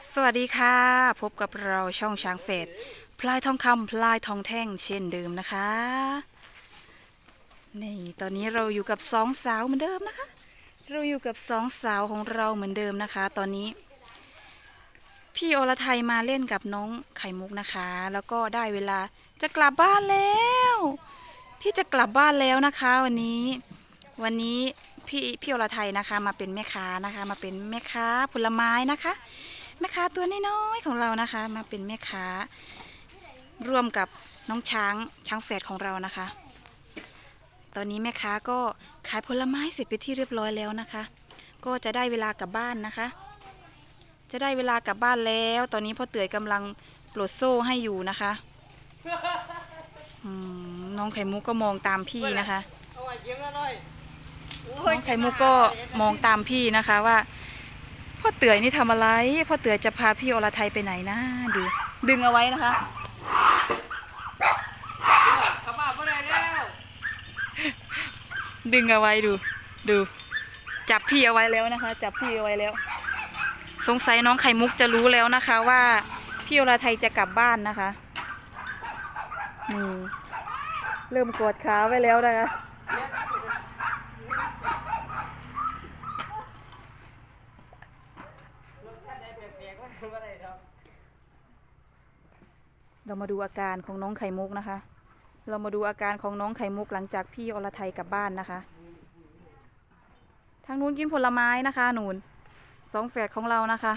สวัสดีค่ะ พบกับเราช่องช้างเฟดพลายทองคำพลายทองแท่งเช่นเดิมนะคะนี่ตอนนี้เราอยู่กับสองสาวเหมือนเดิมนะคะ เราอยู่กับสองสาวของเราเหมือนเดิมนะคะ ตอนนี้ พี่อรไทยมาเล่นกับน้องไข่มุกนะคะ แล้วก็ได้เวลาจะกลับบ้านแล้ว พี่จะกลับบ้านแล้วนะคะ วันนี้ วันนี้พี่พี่อรไทยนะคะ มาเป็นแม่ค้านะคะ มาเป็นแม่ค้าผลไม้นะคะ แม่ค้าตัวน้อยๆของเรานะคะ มาเป็นแม่ค้า ร่วมกับน้องช้างช้างแฝดของเรานะคะ ตอนนี้แม่ค้าก็ขายผลไม้เสร็จไปที่เรียบร้อยแล้วนะคะ ก็จะได้เวลากลับบ้านนะคะ จะได้เวลากลับบ้านแล้ว ตอนนี้พ่อเต๋ยกำลังปลดโซ่ให้อยู่นะคะน้องไข่มุกก็มองตามพี่นะคะน้องไข่มุกก็มองตามพี่นะคะว่า เต๋ยนี่ทำอะไรพ่อเต๋ยจะพาพี่อรไทยไปไหนนะดูดึงเอาไว้นะคะกลับบ้านเมื่อไรแล้วดึงเอาไว้ดูดู จับพี่เอาไว้แล้วนะคะ จับพี่เอาไว้แล้ว สงสัยน้องไข่มุกจะรู้แล้วนะคะว่าพี่อรไทยจะกลับบ้านนะคะนี่เริ่มกดขาไว้แล้วนะคะ เรามาดูอาการของน้องไข่มุกนะคะ เรามาดูอาการของน้องไข่มุกหลังจากพี่อรไทยกลับบ้านนะคะ ทางนู้นกินผลไม้นะคะหนูนสองแฝดของเรานะคะ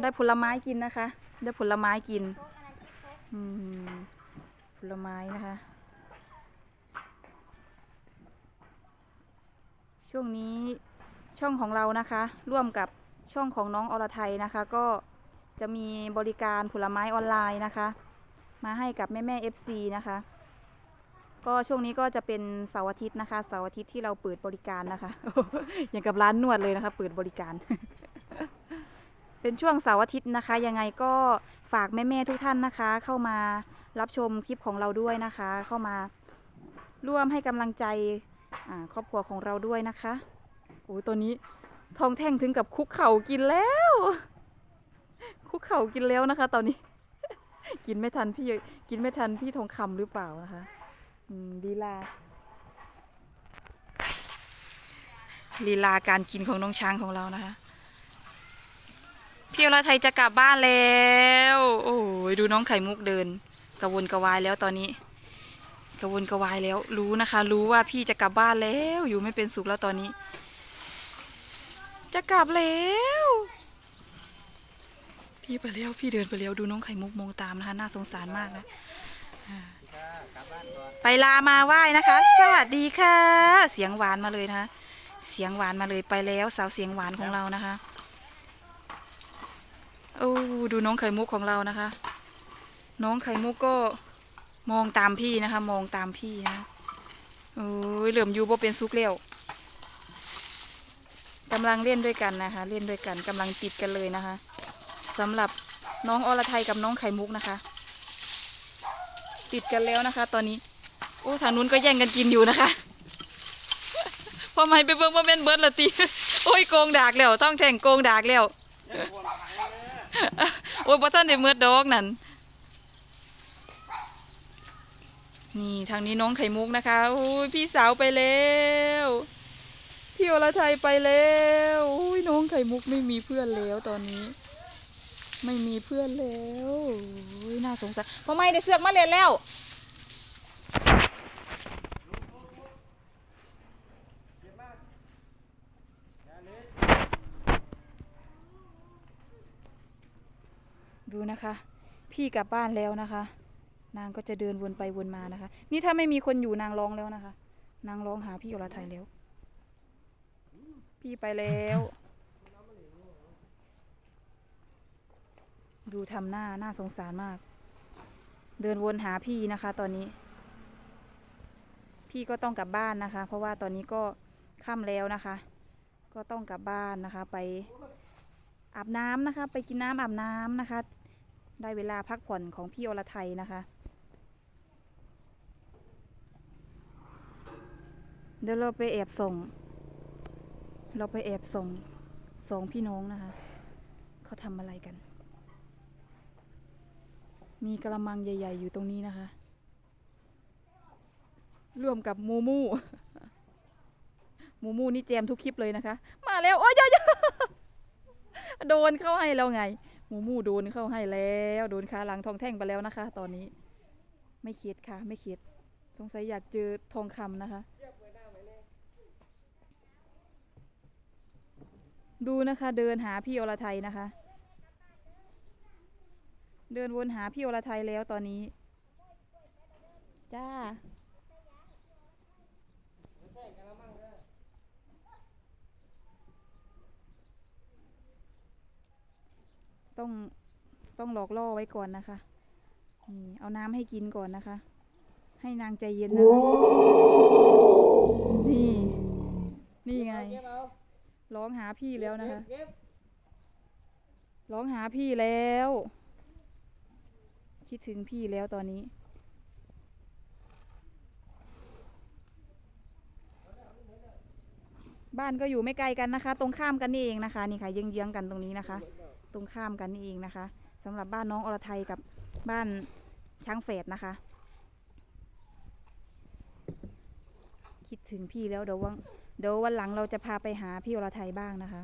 ได้ผลไม้กินนะคะ ได้ผลไม้กินผลไม้นะคะ ช่วงนี้ช่องของเรานะคะ ร่วมกับช่องของน้องอรไทยนะคะ ก็จะมีบริการผลไม้ออนไลน์นะคะ มาให้กับแม่แม่เอฟซีนะคะ ก็ช่วงนี้ก็จะเป็นเสาร์อาทิตย์นะคะเสาร์อาทิตย์ที่เราเปิดบริการนะคะ อย่างกับร้านนวดเลยนะคะ เปิดบริการ เป็นช่วงเสาร์อาทิตย์นะคะ ยังไงก็ฝากแม่ๆทุกท่านนะคะ เข้ามารับชมคลิปของเราด้วยนะคะ เข้ามาร่วมให้กำลังใจครอบครัวของเราด้วยนะคะโอ้ยตัวนี้ทองแท่งถึงกับคุกเข่ากินแล้ว คุกเข่ากินแล้วนะคะ ตอนนี้ กินไม่ทันพี่กินไม่ทันพี่ทองคำหรือเปล่านะคะลีลาลีลาการกินของน้องช้างของเรานะคะพี่อรไทยจะกลับบ้านแล้ว โอ้ยดูน้องไข่มุกเดิน กระวนกระวายแล้วตอนนี้ กระวนกระวายแล้ว รู้นะคะ รู้ว่าพี่จะกลับบ้านแล้ว อยู่ไม่เป็นสุขแล้วตอนนี้ จะกลับแล้ว พี่ไปแล้วพี่เดินไปแล้วดูน้องไข่มุกมองตามนะคะน่าสงสารมากนะไปลามาไหว้นะคะ สวัสดีค่ะ เสียงหวานมาเลยนะคะเสียงหวานมาเลยไปแล้ว สาวเสียงหวานของเรานะคะโอ้ดูน้องไข่มุกของเรานะคะ น้องไข่มุกก็มองตามพี่นะคะ มองตามพี่นะโอ้ยเหลื่อมยูบ่เป็นซุกเลี้ยวกำลังเล่นด้วยกันนะคะ เล่นด้วยกันกำลังติดกันเลยนะคะ สำหรับน้องอรไทยกับน้องไข่มุกนะคะ ติดกันแล้วนะคะ ตอนนี้ โอ้ทางนู้นก็แย่งกันกินอยู่นะคะพอไม่ไปเบิ่งว่าแม่นเบิร์ดละตีโอ้ยโกงดากแล้วต้องแทงโกงดากแล้วโอ้ยบ่ท่านได้เมือดดอกนั่นนี่ทางนี้น้องไข่มุกนะคะโอ้ยพี่สาวไปแล้วพี่อรไทยไปแล้วโอ้ยน้องไข่มุกไม่มีเพื่อนแล้วตอนนี้ ไม่มีเพื่อนแล้วน่าสงสารพ่อไม่ได้เสือกมาเล่นแล้ว ดูนะคะ พี่กลับบ้านแล้วนะคะ นางก็จะเดินวนไปวนมานะคะ นี่ถ้าไม่มีคนอยู่นางร้องแล้วนะคะ นางร้องหาพี่อรไทยแล้ว พี่ไปแล้ว ดูทำหน้าน่าสงสารมาก เดินวนหาพี่นะคะ ตอนนี้ พี่ก็ต้องกลับบ้านนะคะ เพราะว่าตอนนี้ก็ค่ำแล้วนะคะ ก็ต้องกลับบ้านนะคะ ไปอาบน้ำนะคะ ไปกินน้ำอาบน้ำนะคะ ได้เวลาพักผ่อนของพี่อรไทยนะคะเดี๋ยวเราไปแอบส่ง เราไปแอบส่งสองพี่น้องนะคะ เขาเขาทำอะไรกัน มีกระมังใหญ่ ๆ อยู่ตรงนี้นะคะ ร่วมกับมูมู มูมูนี่แจมทุกคลิปเลยนะคะ มาแล้ว โอ้ยเดี๋ยโดนเข้าให้แล้วไง มูมูโดนเข้าให้แล้ว โดนขาหลังทองแท่งไปแล้วนะคะ ตอนนี้ ไม่คิดค่ะ ไม่คิดสงสัยอยากเจอทองคำนะคะ ดูนะคะ เดินหาพี่อรไทยนะคะ เดินวนหาพี่อรไทยแล้วตอนนี้ จ้า ต้องต้องหลอกล่อไว้ก่อนนะคะนี่เอาน้ำให้กินก่อนนะคะ ให้นางใจเย็นนะคะนี่ นี่ไง ร้องหาพี่แล้วนะคะ ร้องหาพี่แล้ว คิดถึงพี่แล้วตอนนี้ บ้านก็อยู่ไม่ไกลกันนะคะ ตรงข้ามกันนี่เองนะคะ นี่ค่ะเยื้องๆกันตรงนี้นะคะ ตรงข้ามกันนี่เองนะคะสำหรับบ้านน้องอรไทยกับบ้านช้างเฟดนะคะ คิดถึงพี่แล้วเดี๋ยววันเดี๋ยววันหลังเราจะพาไปหาพี่อรไทยบ้างนะคะ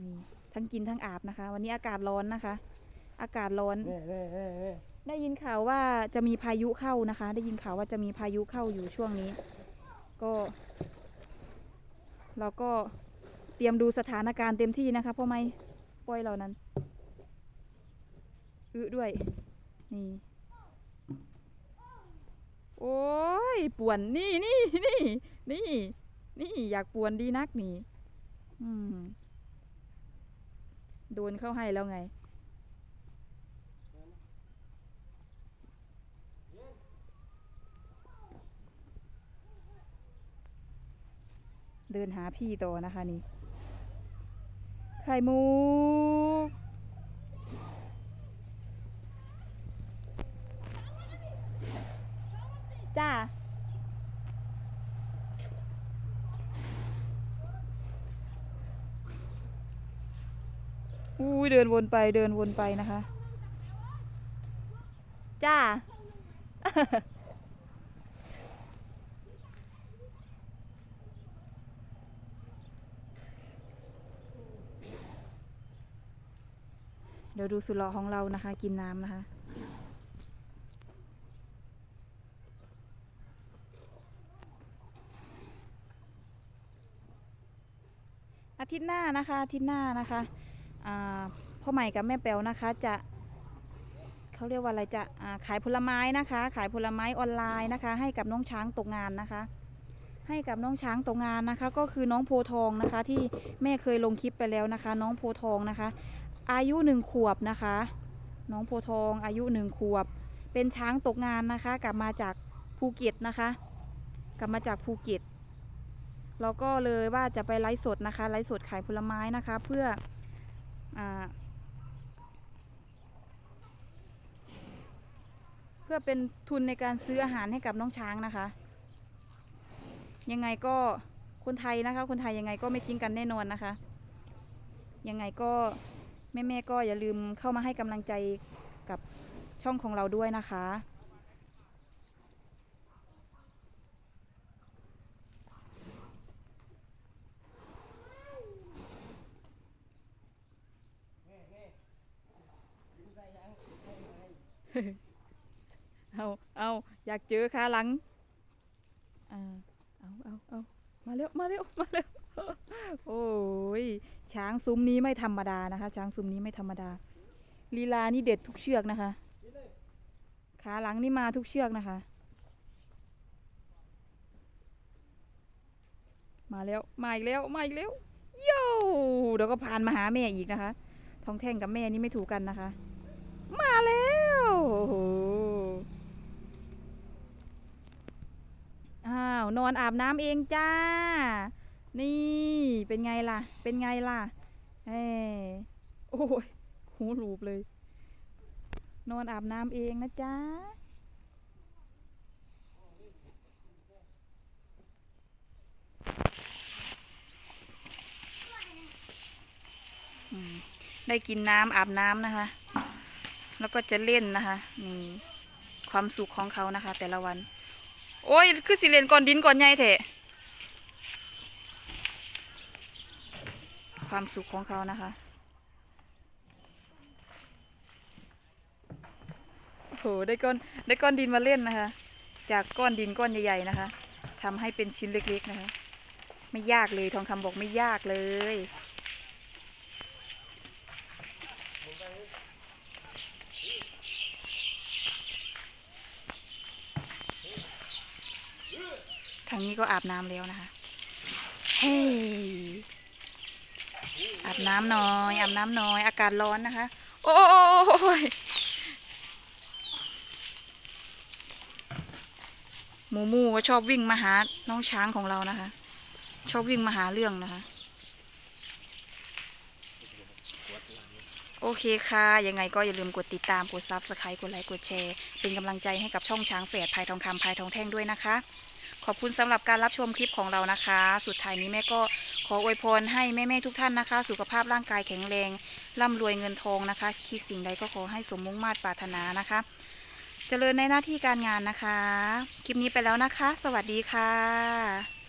นี่ ทั้งกินทั้งอาบนะคะ วันนี้อากาศร้อนนะคะ อากาศร้อนเน่เน่เน่เน่ได้ยินข่าวว่าจะมีพายุเข้านะคะ ได้ยินข่าวว่าจะมีพายุเข้าอยู่ช่วงนี้ ก็ เราก็เตรียมดูสถานการณ์เต็มที่นะคะเพราะไม่ปล่อยเรานั้นอึด้วย นี่ โอ้ยป่วนนี่นี่นี่นี่นี่ อยากป่วนดีนักนี่ อืม โดนเข้าให้แล้วไง เดินหาพี่ต่อนะคะนี่ ไข่มุก จ้า อุ้ยเดินวนไปเดินวนไปนะคะ จ้า เดี๋ยวดูสุดหล่อของเรานะคะ กินน้ำนะคะอาทิตย์หน้านะคะอาทิตย์หน้านะคะ พ่อใหม่กับแม่แป๋วนะคะจะเขาเรียกว่าอะไรจะขายผลไม้นะคะ ขายผลไม้ออนไลน์นะคะ ให้กับน้องช้างตกงานนะคะ ให้กับน้องช้างตกงานนะคะ ก็คือน้องโพทองนะคะ ที่แม่เคยลงคลิปไปแล้วนะคะ น้องโพทองนะคะ อายุหนึ่งขวบนะคะ น้องโพทอง อายุหนึ่งขวบ เป็นช้างตกงานนะคะ กลับมาจากภูเก็ตนะคะ กลับมาจากภูเก็ตเราก็เลยว่าจะไปไลฟ์สดนะคะไลฟ์สดขายผลไม้นะคะ เพื่อ เพื่อเป็นทุนในการซื้ออาหารให้กับน้องช้างนะคะ ยังไงก็คนไทยนะคะ คนไทยยังไงก็ไม่ทิ้งกันแน่นอนนะคะ ยังไงก็แม่ๆก็อย่าลืมเข้ามาให้กำลังใจกับช่องของเราด้วยนะคะ เอาเอาอยากเจอขาหลังอ่าเอาเอาเอามาเร็ว มาเร็ว มาเร็ว โอ้ย ช้างซุ้มนี้ไม่ธรรมดานะคะ ช้างซุ้มนี้ไม่ธรรมดา ลีลานี่เด็ดทุกเชือกนะคะ ขาหลังนี่มาทุกเชือกนะคะ มาแล้ว มาอีกแล้ว มาอีกแล้ว โย่เดี๋ยวก็ผ่านมาหาแม่อีกนะคะทองแท่งกับแม่นี่ไม่ถูกกันนะคะ มาแล้วโอ้โห อ้าวนอนอาบน้ำเองจ้า นี่เป็นไงล่ะ เป็นไงล่ะเอโอ้ยหูหลูบเลย นอนอาบน้ำเองนะจ๊ะได้กินน้ำอาบน้ำนะคะ แล้วก็จะเล่นนะคะ นี่ ความสุขของเขานะคะ แต่ละวัน โอ้ย คือสิเล่นก่อนดินก่อนใหญ่เถอะความสุขของเขานะคะโอ้โหได้ก้อนได้ก้อนดินมาเล่นนะคะ จากก้อนดินก้อนใหญ่ๆนะคะทำให้เป็นชิ้นเล็กๆนะคะ ไม่ยากเลยทองคำบอกไม่ยากเลย ทางนี้ก็อาบน้ำแล้วนะคะ เฮ้ยอาบน้ำหน่อยอาบน้ำหน่อย อากาศร้อนนะคะ โอ้ยหมูมูก็ชอบวิ่งมาหาน้องช้างของเรานะคะ ชอบวิ่งมาหาเรื่องนะคะ โอเคค่ะ ยังไงก็อย่าลืมกดติดตามกดซับสไครต์กดไลค์กดแชร์ เป็นกำลังใจให้กับช่องช้างแฝดพายทองคำพายทองแท่งด้วยนะคะ ขอบคุณสำหรับการรับชมคลิปของเรานะคะ สุดท้ายนี้แม่ก็ขออวยพรให้แม่ๆทุกท่านนะคะ สุขภาพร่างกายแข็งแรง ร่ำรวยเงินทองนะคะ คิดสิ่งใดก็ขอให้สมมุ่งมาตรปรารถนานะคะเจริญในหน้าที่การงานนะคะ คลิปนี้ไปแล้วนะคะ สวัสดีค่ะ